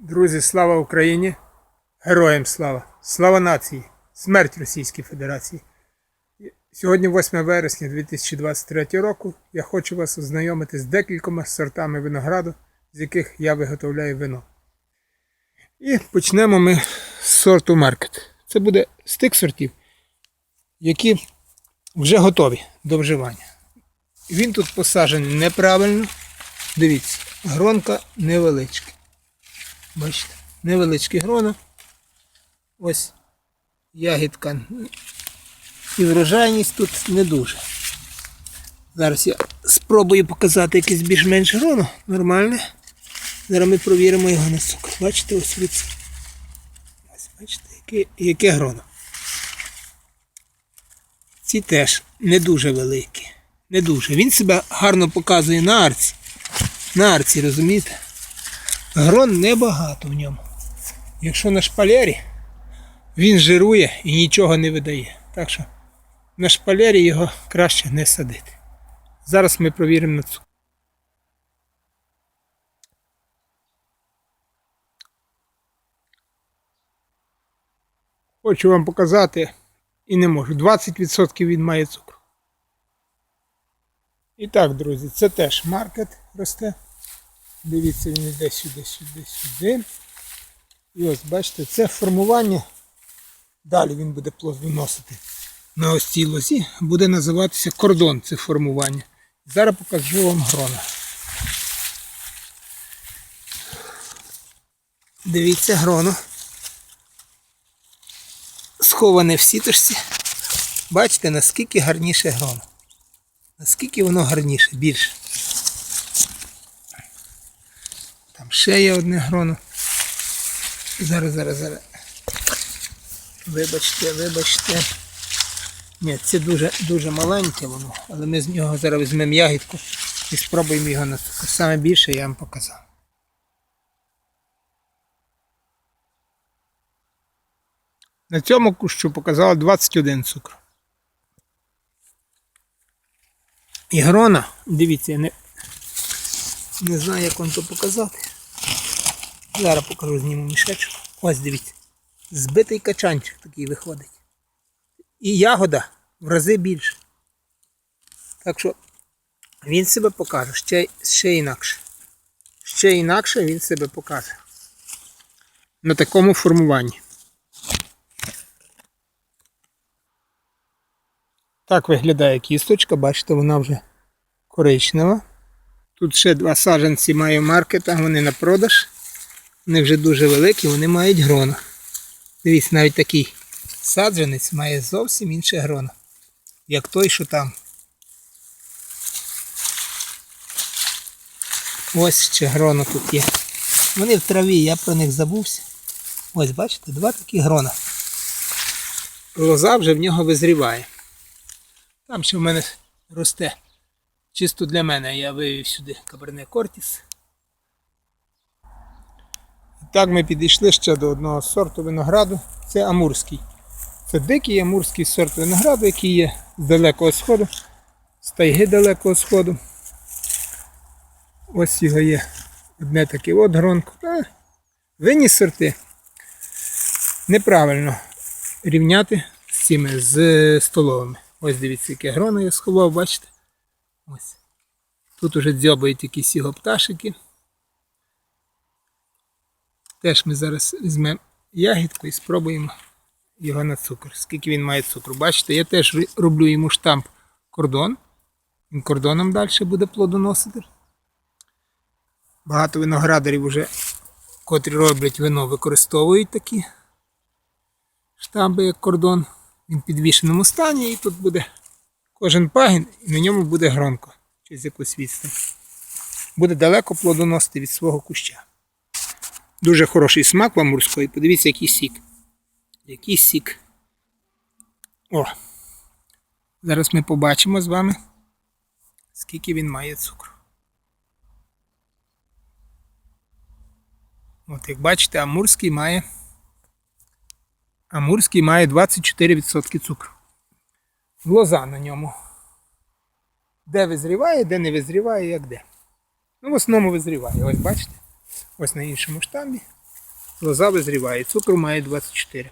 Друзі, слава Україні! Героям слава! Слава нації! Смерть Російській Федерації! Сьогодні 8 вересня 2023 року. Я хочу вас ознайомити з декількома сортами винограду, з яких я виготовляю вино. І почнемо ми з сорту Маркет. Це буде з тих сортів, які вже готові до вживання. Він тут посаджений неправильно. Дивіться, гронка невеличка. Бачите, невеличкі грона. Ось ягідка. І врожайність тут не дуже. Зараз я спробую показати якесь більш-менш гроно. Нормальне. Зараз ми провіримо його на цукор. Бачите, ось від. Ось бачите, яке, яке гроно. Ці теж не дуже великі. Не дуже. Він себе гарно показує на арці. На арці, розумієте? Грон небагато в ньому. Якщо на шпалері, він жирує і нічого не видає. Так що на шпалері його краще не садити. Зараз ми провіримо на цукор. Хочу вам показати і не можу. 20% він має цукру. І так, друзі, це теж маркет росте. Дивіться, він йде сюди, сюди, сюди. І ось, бачите, це формування. Далі він буде плод виносити на ось цій лозі. Буде називатися кордон це формування. Зараз покажу вам грона. Дивіться гроно. Сховане в сіточці. Бачите, наскільки гарніше гроно. Наскільки воно гарніше, більше. Там ще є одне гроно. Зараз, зараз, зараз. Вибачте, вибачте. Ні, це дуже дуже маленьке воно, але ми з нього зараз візьмемо ягідку і спробуємо його на. Саме більше я вам показав. На цьому кущу показало 21 цукру. І грона, дивіться, я не, не знаю, як вам то показати. Зараз покажу зніму мішечок. Ось дивіться. Збитий качанчик такий виходить. І ягода в рази більше. Так що він себе покаже ще, ще інакше. Ще інакше він себе покаже. На такому формуванні. Так виглядає кісточка, бачите, вона вже коричнева. Тут ще два саджанці маю маркета, вони на продаж. Вони вже дуже великі, вони мають грона. Дивіться, навіть такий саджанець має зовсім інше грона, як той, що там. Ось ще гроно тут є. Вони в траві, я про них забувся. Ось, бачите, два такі грона. Лоза вже в нього визріває. Там ще в мене росте. Чисто для мене я вивів сюди каберне Кортіс. Так ми підійшли ще до одного сорту винограду. Це амурський. Це дикий амурський сорт винограду, який є з далекого сходу, з тайги далекого сходу. Ось його є одне таке от гронко. Винні сорти неправильно рівняти з цими з столовими. Ось дивіться, яке гроно я сховав, бачите? Ось. Тут уже дзьобають якісь його пташики. Теж ми зараз візьмемо ягідку і спробуємо його на цукор. Скільки він має цукру. Бачите, я теж роблю йому штамп кордон. Він кордоном далі буде плодоносити. Багато виноградарів вже, котрі роблять вино, використовують такі штампи, як кордон. Він в підвішеному стані і тут буде кожен пагін і на ньому буде громко через якусь відстань. Буде далеко плодоносити від свого куща. Дуже хороший смак в амурської. Подивіться, який сік. Який сік. О! Зараз ми побачимо з вами, скільки він має цукру. От як бачите, амурський має. Амурський має 24% цукру. Лоза на ньому. Де визріває, де не визріває, як де. Ну, в основному визріває. Ось бачите. Ось на іншому штамбі. Лоза визріває, цукру має 24.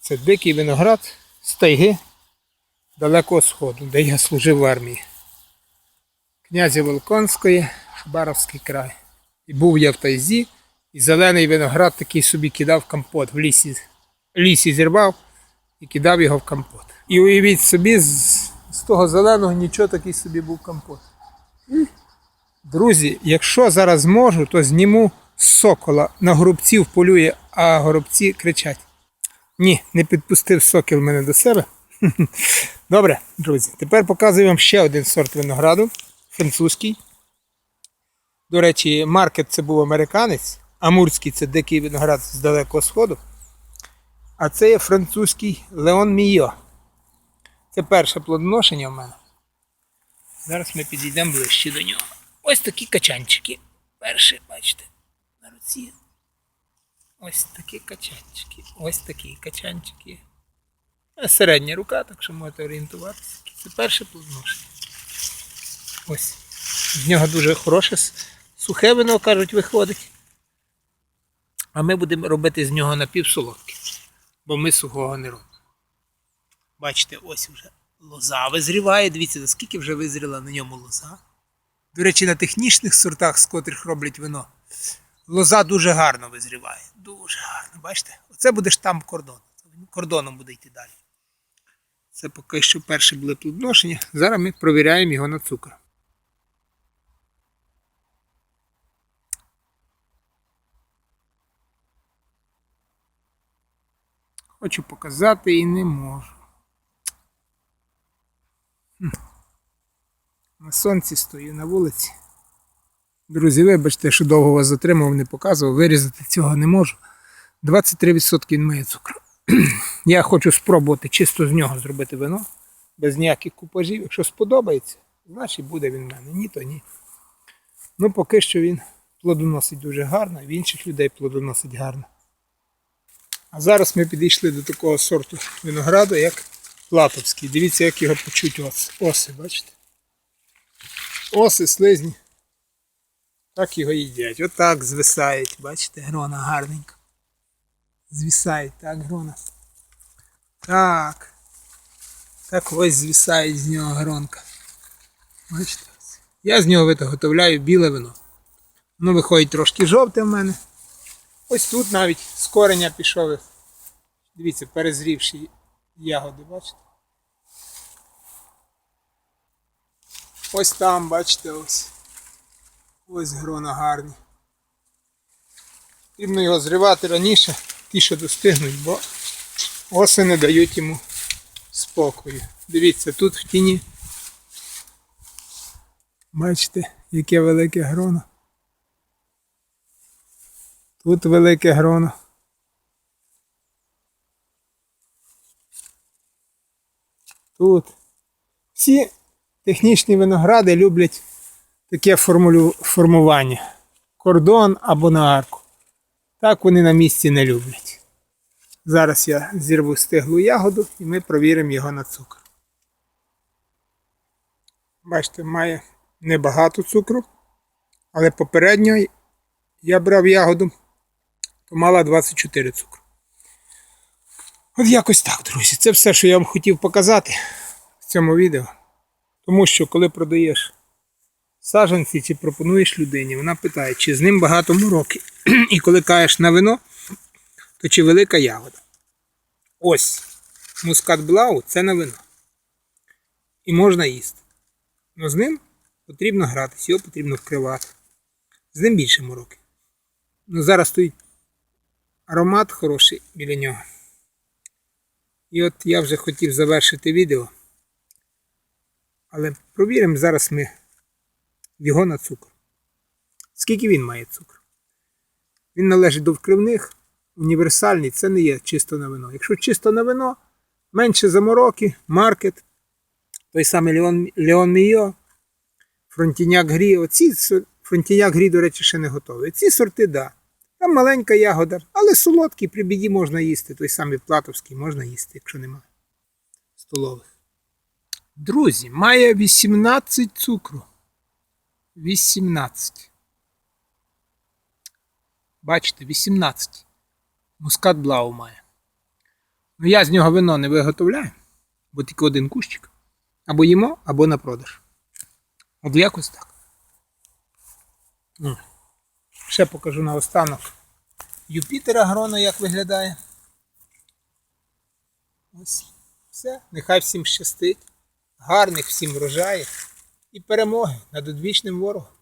Це дикий виноград з тайги Далекого Сходу, де я служив в армії. Князя Волконської, Хабаровський край. І був я в тайзі, і зелений виноград такий собі кидав компот в лісі. лісі зірвав і кидав його в компот. І уявіть собі, з, з того зеленого нічого такий собі був компот. Друзі, якщо зараз зможу, то зніму сокола на горобців полює, а горобці кричать. Ні, не підпустив сокіл мене до себе. Добре, друзі, тепер показую вам ще один сорт винограду, французький. До речі, маркет це був американець, амурський це дикий виноград з далекого сходу. А це є французький Леон Мійо. Це перше плодоношення в мене. Зараз ми підійдемо ближче до нього. Ось такі качанчики. Перший, бачите, на руці. Ось такі качанчики. Ось такі качанчики. Е, Середня рука, так що можете орієнтуватися. Це перше плодоношення. Ось. З нього дуже хороше сухе вино, кажуть, виходить. А ми будемо робити з нього напівсолодке, бо ми сухого не робимо. Бачите, ось вже лоза визріває. Дивіться, наскільки вже визріла на ньому лоза. До речі, на технічних сортах, з котрих роблять вино, лоза дуже гарно визріває. Дуже гарно. Бачите? Оце буде штамп кордону. Кордоном буде йти далі. Це поки що перші були плодоношення. Зараз ми провіряємо його на цукор. Хочу показати і не можу. На сонці стою на вулиці. Друзі, вибачте, що довго вас затримав, не показував, вирізати цього не можу. 23% він має цукру. Я хочу спробувати чисто з нього зробити вино, без ніяких купажів. Якщо сподобається, значить буде він в мене. Ні, то ні. Ну, поки що він плодоносить дуже гарно, в інших людей плодоносить гарно. А зараз ми підійшли до такого сорту винограду, як Платовський. Дивіться, як його почуть оси. Оси, бачите? Оси, слизні. Так його їдять. Отак звисають, бачите, грона гарненько. Звісають, так, грона. Так. Так ось звісають з нього гронка. Бачите? Я з нього виготовляю біле вино. Воно виходить трошки жовте в мене. Ось тут навіть з кореня пішов. Дивіться, перезрівші ягоди, бачите? Ось там, бачите, ось. Ось грона гарні. Потрібно його зривати раніше, ті, що достигнуть, бо оси не дають йому спокою. Дивіться, тут в тіні. Бачите, яке велике гроно. Тут велике гроно. Тут. Всі технічні виногради люблять таке формулю... формування. Кордон або на арку. Так вони на місці не люблять. Зараз я зірву стиглу ягоду і ми провіримо його на цукор. Бачите, має небагато цукру, але попередньо я брав ягоду, то мала 24 цукру. От якось так, друзі. Це все, що я вам хотів показати в цьому відео. Тому що коли продаєш саджанці чи пропонуєш людині, вона питає, чи з ним багато мороки. І коли каєш на вино, то чи велика ягода. Ось мускат блау це на вино. І можна їсти. Но з ним потрібно гратись, його потрібно вкривати. З ним більше мороки. Ну зараз стоїть аромат хороший біля нього. І от я вже хотів завершити відео. Але провіримо зараз ми його на цукор. Скільки він має цукру? Він належить до вкривних, універсальний, це не є чисто на вино. Якщо чисто на вино, менше замороки, маркет, той самий Леон, Леон Мійо, Фронтіняк Грі. Оці Фронтіняк Грі, до речі, ще не готові. Ці сорти, так. Да. Там маленька ягода, але солодкий, при біді можна їсти. Той самий Платовський можна їсти, якщо немає столових. Друзі, має 18 цукру. 18. Бачите, 18. Мускат Блау має. Ну я з нього вино не виготовляю, бо тільки один кущик. Або їмо, або на продаж. От якось так. Ще покажу наостанок Юпітера Грона, як виглядає. Ось. Все. Нехай всім щастить. Гарних всім врожаїв і перемоги над одвічним ворогом.